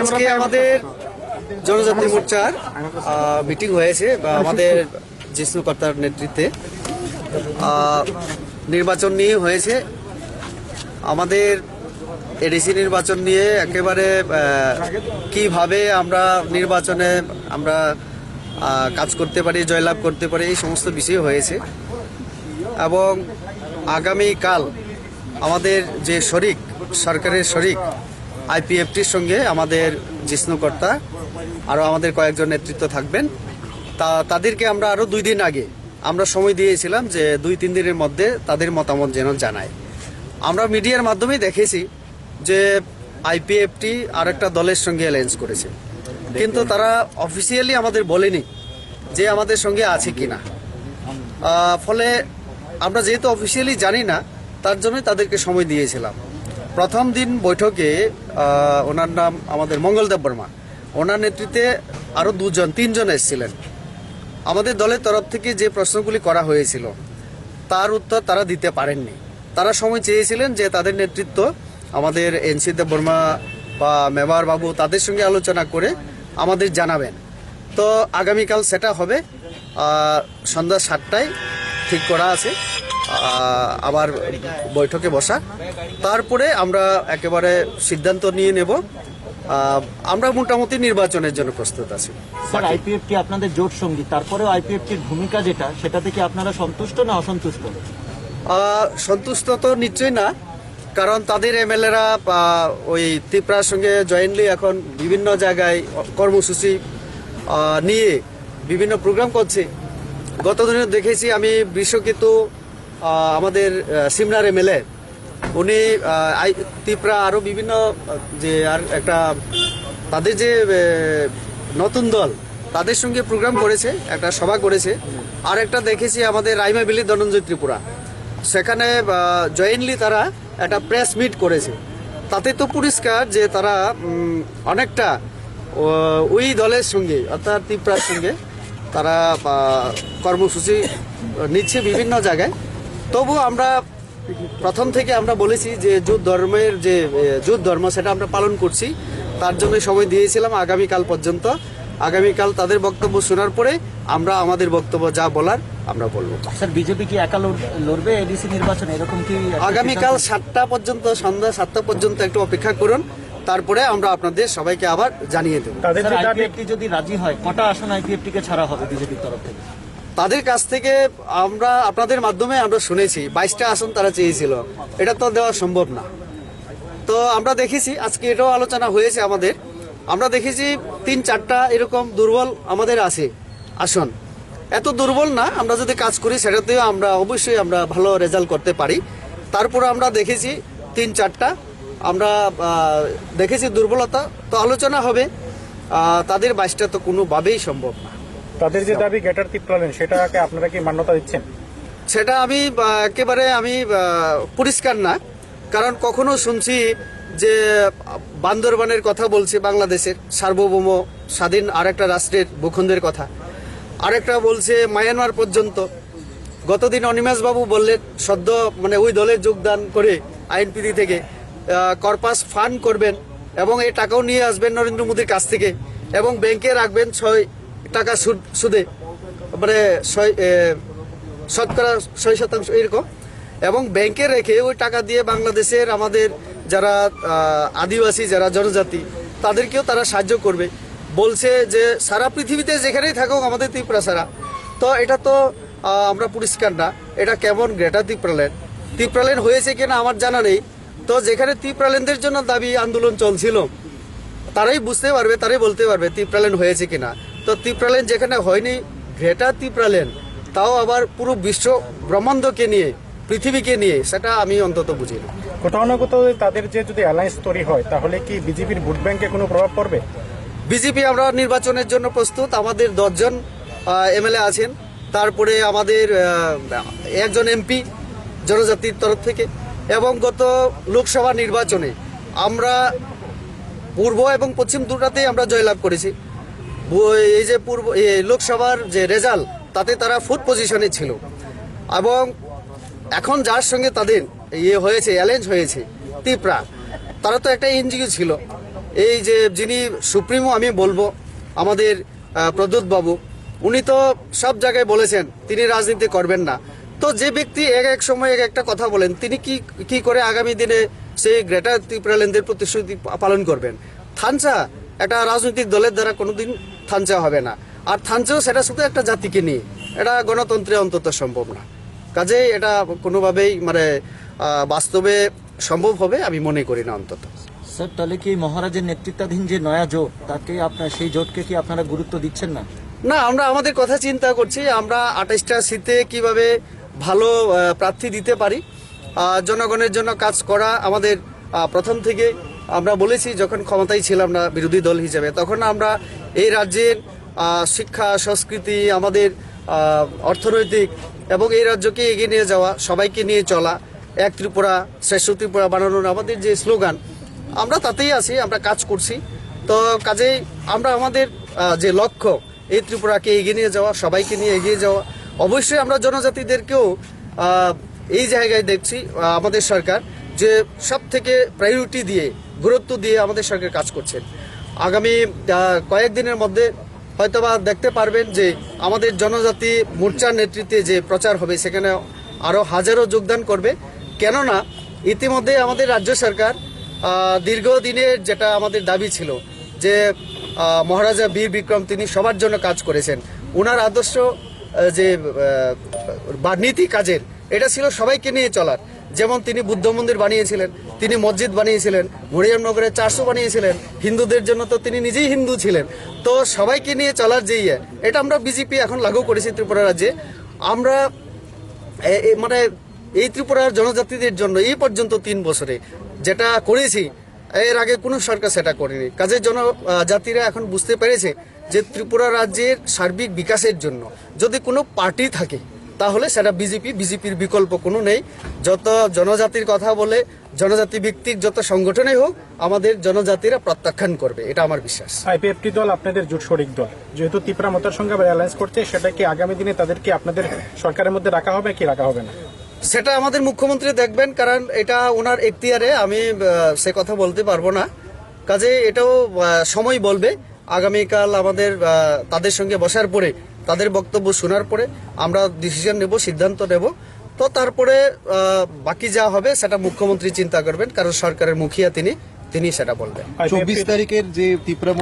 আজকে আমাদের জনজাতি মোর্চার মিটিং হয়েছে বা আমাদের জিষ্ণু কর্তার নেতৃত্বে। নির্বাচন নিয়ে হয়েছে। আমাদের এডিসি নির্বাচন নিয়ে একেবারে কীভাবে আমরা নির্বাচনে আমরা কাজ করতে পারি জয়লাভ করতে পারি এই সমস্ত বিষয় হয়েছে। এবং আগামীকাল আমাদের যে শরিক সরকারের শরিক আইপিএফটির সঙ্গে আমাদের জিষ্ণুকর্তা আরও আমাদের কয়েকজন নেতৃত্ব থাকবেন। তা, তাদেরকে আমরা আরও দুই দিন আগে আমরা সময় দিয়েছিলাম যে দুই, তিন দিনের মধ্যে তাদের মতামত যেন জানায়। আমরা মিডিয়ার মাধ্যমেই দেখেছি যে আইপিএফটি আর একটা দলের সঙ্গে অ্যালায়েন্স করেছে। কিন্তু তারা অফিসিয়ালি আমাদের বলেনি যে আমাদের সঙ্গে আছে কি না ফলে আমরা যেহেতু অফিসিয়ালি জানি না, তার জন্যই তাদেরকে সময় দিয়েছিলাম। প্রথম দিন বৈঠকে ওনার নাম আমাদের মঙ্গলদেব বর্মা। ওনার নেতৃত্বে আরও দুজন, তিনজন এসেছিলেন। আমাদের দলের তরফ থেকে যে প্রশ্নগুলি করা হয়েছিল, তার উত্তর তারা দিতে পারেননি। তারা সময় চেয়েছিলেন যে তাদের নেতৃত্ব আমাদের এনসি দেব বর্মা বা মেবার বাবু তাদের সঙ্গে আলোচনা করে আমাদের জানাবেন। তো আগামীকাল সেটা হবে সন্ধ্যা সাতটায় ঠিক করা আছে। আবার বৈঠকে বসা। তারপরে আমরা একেবারে সিদ্ধান্ত নিয়ে নেব। আমরা মোটামুটি নির্বাচনের জন্য প্রস্তুত আছি। স্যার আইপিএফটি আপনাদের জোট সঙ্গী? তারপরেও আইপিএফটির ভূমিকা যেটা সেটা থেকে আপনারা সন্তুষ্ট না অসন্তুষ্ট? সন্তুষ্ট তো নিশ্চয়ই না কারণ তাদের এমএলএরা ওই ত্রিপুরার সঙ্গে জয়েন্টলি এখন বিভিন্ন জায়গায় কর্মসূচি নিয়ে বিভিন্ন প্রোগ্রাম করছে। গত দিনে দেখেছি আমি বিশ্বকিতু আমাদের সিমনার এমএলএ উনি ত্রিপুরা আরও বিভিন্ন যে আর একটা, তাদের যে নতুন দল, তাদের সঙ্গে প্রোগ্রাম করেছে, একটা সভা করেছে। আর একটা দেখেছি আমাদের রাইমাবিলি ধনঞ্জয় ত্রিপুরা। সেখানে জয়েন্টলি তারা একটা প্রেস মিট করেছে। তাতে তো পরিষ্কার যে তারা অনেকটা ওই দলের সঙ্গে, অর্থাৎ ত্রিপুরার সঙ্গে তারা কর্মসূচি নিচ্ছে বিভিন্ন জায়গায়। তবু আমরা প্রথম থেকে আমরা বলেছি যে যুদ্ধ ধর্মের যে যুদ্ধ ধর্ম সেটা আমরা পালন করছি। তার জন্য সময় দিয়েছিলাম আগামীকাল পর্যন্ত। আগামীকাল তাদের বক্তব্য শোনার পরে আমরা আমাদের বক্তব্য যা বলার আমরা বলব। স্যার বিজেপি কি একা লড়বে এডিসি নির্বাচন? এরকম কি আগামীকাল? সাতটা পর্যন্ত সন্ধ্যা সাতটা পর্যন্ত একটু অপেক্ষা করুন। তারপরে আমরা আপনাদের সবাইকে আবার জানিয়ে দেব। যদি রাজি হয় কটা আসন আইপিএফটি কে ছাড়া হবে বিজেপির তরফ থেকে? তাদের কাছ থেকে আমরা, আপনাদের মাধ্যমে আমরা শুনেছি, বাইশটা আসন তারা চেয়েছিল। এটা তো দেওয়া সম্ভব না। তো আমরা দেখেছি, আজকে এটাও আলোচনা হয়েছে আমাদের। আমরা দেখেছি তিন, চারটা এরকম দুর্বল আমাদের আছে আসন। এত দুর্বল না, আমরা যদি কাজ করি, সেটাতেও আমরা অবশ্যই আমরা ভালো রেজাল্ট করতে পারি। তারপর আমরা দেখেছি তিন, চারটা। আমরা দেখেছি দুর্বলতা। তো আলোচনা হবে। তাদের বাইশটা তো কোনোভাবেই সম্ভব না। তাদের যে দাবি গেটার তিপ্রালেন সেটাকে আপনারা কি মান্যতা দিচ্ছেন? সেটা আমি একেবারে আমি পরিষ্কার না। কারণ কখনো শুনছি যে বান্দরবানের কথা বলছে বাংলাদেশের সার্বভৌম স্বাধীন আরেকটা রাষ্ট্রের ভূখণ্ডের কথা। আরেকটা বলছে, মায়ানমার পর্যন্ত। গতদিন অনিমেষ বাবু বললেন, সদ্য মানে ওই দলে যোগদান করে আইনপিডি থেকে কর্পাস ফান্ড করবেন এবং এই টাকাও নিয়ে আসবেন নরেন্দ্র মোদীর কাছ থেকে এবং ব্যাংকে রাখবেন ছয় টাকা সুদ মানে শতকরা ছয় শতাংশ এরকম। এবং ব্যাংকে রেখে ওই টাকা দিয়ে বাংলাদেশের আমাদের যারা আদিবাসী, যারা জনজাতি, তাদেরকেও তারা সাহায্য করবে। বলছে যে সারা পৃথিবীতে যেখানেই থাকুক আমাদের ত্রিপুরা সারা তো এটা তো আমরা পরিষ্কার না। এটা কেমন গ্রেটার ত্রিপুরাল্যান্ড ত্রিপুরাল্যান্ড হয়েছে কিনা আমার জানা নেই। তো যেখানে ত্রিপুরাল্যান্ডের জন্য দাবি আন্দোলন চলছিল, তারাই বুঝতে পারবে, তারাই বলতে পারবে ত্রিপ্রালেন হয়েছে কিনা। তো ত্রিপ্রালেন যেখানে হয়নি গ্রেটার ত্রিপ্রালেন তাও আবার পুরো বিশ্ব ব্রহ্মাণ্ডকে নিয়ে পৃথিবীকে নিয়ে সেটা আমি অন্তত বুঝি না। কোথাও না কোথাও তাদের যে যদি অ্যালায়েন্স তৈরি হয় তাহলে কি বিজেপির ভোট ব্যাংকে কোনো প্রভাব পড়বে? বিজেপি আমরা নির্বাচনের জন্য প্রস্তুত আমাদের দশজন এমএলএ আছেন তারপরে আমাদের একজন এমপি জনজাতির তরফ থেকে এবং গত লোকসভা নির্বাচনে আমরা পূর্ব এবং পশ্চিম দুটাতেই আমরা জয়লাভ করেছি। এই যে পূর্ব লোকসভার যে রেজাল্ট তাতে তারা ফুড পজিশনে ছিল। এবং এখন যার সঙ্গে তাদের ইয়ে হয়েছে অ্যালেঞ্জ হয়েছে তিপ্রা তারা তো একটা এনজিও ছিল। এই যে যিনি সুপ্রিমো আমি বলব আমাদের আহ, প্রদ্যুৎ বাবু উনি তো সব জায়গায় বলেছেন তিনি রাজনীতি করবেন না। তো যে ব্যক্তি এক এক সময় এক একটা কথা বলেন তিনি কি কি করে আগামী দিনে সেই গ্রেটার ত্রিপুরাল্যান্ডের প্রতিশ্রুতি পালন করবেন? থানচা একটা রাজনৈতিক দলের দ্বারা কোনোদিন থানচা হবে না। আর থানচাও সেটা শুধু একটা জাতিকে নিয়ে। এটা গণতন্ত্রে অন্তত সম্ভব না। কাজেই এটা কোনোভাবেই মানে বাস্তবে সম্ভব হবে আমি মনে করি না অন্তত। স্যার তাহলে কি মহারাজের নেতৃত্বাধীন যে নয়া জোট তাকে আপনার সেই জোটকে কি আপনারা গুরুত্ব দিচ্ছেন না? না আমরা আমাদের কথা চিন্তা করছি আমরা আঠাইশটা শীতে কীভাবে ভালো প্রার্থী দিতে পারি। জনগণের জন্য কাজ করা আমাদের প্রথম থেকে আমরা বলেছি যখন ক্ষমতায় ছিলাম না বিরোধী দল হিসেবে, তখন আমরা এই রাজ্যের শিক্ষা, সংস্কৃতি, আমাদের অর্থনৈতিক এবং এই রাজ্যকে এগিয়ে নিয়ে যাওয়া, সবাইকে নিয়ে চলা, এক ত্রিপুরা শ্রেষ্ঠ ত্রিপুরা বানানোর আমাদের যে স্লোগান, আমরা তাতেই আছি, আমরা কাজ করছি। তো কাজেই আমরা আমাদের যে লক্ষ্য, এই ত্রিপুরাকে এগিয়ে নিয়ে যাওয়া, সবাইকে নিয়ে এগিয়ে যাওয়া, অবশ্যই আমরা জনজাতিদেরকেও এই জায়গায় দেখছি আমাদের সরকার যে সব থেকে প্রায়োরিটি দিয়ে গুরুত্ব দিয়ে আমাদের সরকার কাজ করছেন। আগামী কয়েকদিনের মধ্যে হয়তোবা দেখতে পারবেন যে আমাদের জনজাতি মোর্চার নেতৃত্বে যে প্রচার হবে, সেখানে আরও হাজারো যোগদান করবে। কেননা, ইতিমধ্যে আমাদের রাজ্য সরকার দীর্ঘদিনের যেটা আমাদের দাবি ছিল যে মহারাজা বীর বিক্রম তিনি সবার জন্য কাজ করেছেন। ওনার আদর্শ যে বা, নীতি কাজের, এটা ছিল সবাইকে নিয়ে চলার। যেমন তিনি বুদ্ধ মন্দির বানিয়েছিলেন, তিনি মসজিদ বানিয়েছিলেন মরিয়মনগরে চারশো বানিয়েছিলেন, হিন্দুদের জন্য তো তিনি নিজেই হিন্দু ছিলেন। তো সবাইকে নিয়ে চলার যে ইয়ে এটা আমরা বিজেপি এখন লাগু করেছি ত্রিপুরা রাজ্যে। আমরা মানে এই ত্রিপুরার জনজাতিদের জন্য এই পর্যন্ত তিন বছরে যেটা করেছি, এর আগে কোনো সরকার সেটা করেনি। কাজের জনজাতিরা এখন বুঝতে পেরেছে যে ত্রিপুরা রাজ্যের সার্বিক বিকাশের জন্য যদি কোনো পার্টি থাকে তাহলে সেটা বিজেপি বিজেপির বিকল্প কোনো নেই। যত জনজাতির কথা বলে জনজাতি ভিত্তিক যত সংগঠনই হোক আমাদের জনজাতিরা প্রত্যাখ্যান করবে এটা আমার বিশ্বাস। আইপিএফটি দল আপনাদের জোট শরিক দল। যেহেতু ত্রিপুরা মতার সঙ্গে অ্যালায়েন্স করছে সেটা কি আগামী দিনে তাদেরকে আপনাদের সরকারের মধ্যে রাখা হবে কি রাখা হবে না? সেটা আমাদের মুখ্যমন্ত্রী দেখবেন কারণ এটা ওনার এখতিয়ারে আমি সে কথা বলতে পারব না। কাজে এটাও সময় বলবে। আগামীকাল আমাদের তাদের সঙ্গে বসার পরে তাদের বক্তব্য শোনার পরে আমরা ডিসিশন নেব, সিদ্ধান্ত নেব। তো তারপরে বাকি যা হবে সেটা মুখ্যমন্ত্রী চিন্তা করবেন, কারণ সরকারের মুখিয়া তিনি তিনি সেটা বলবেন। চব্বিশ তারিখের যে ত্রিপুরা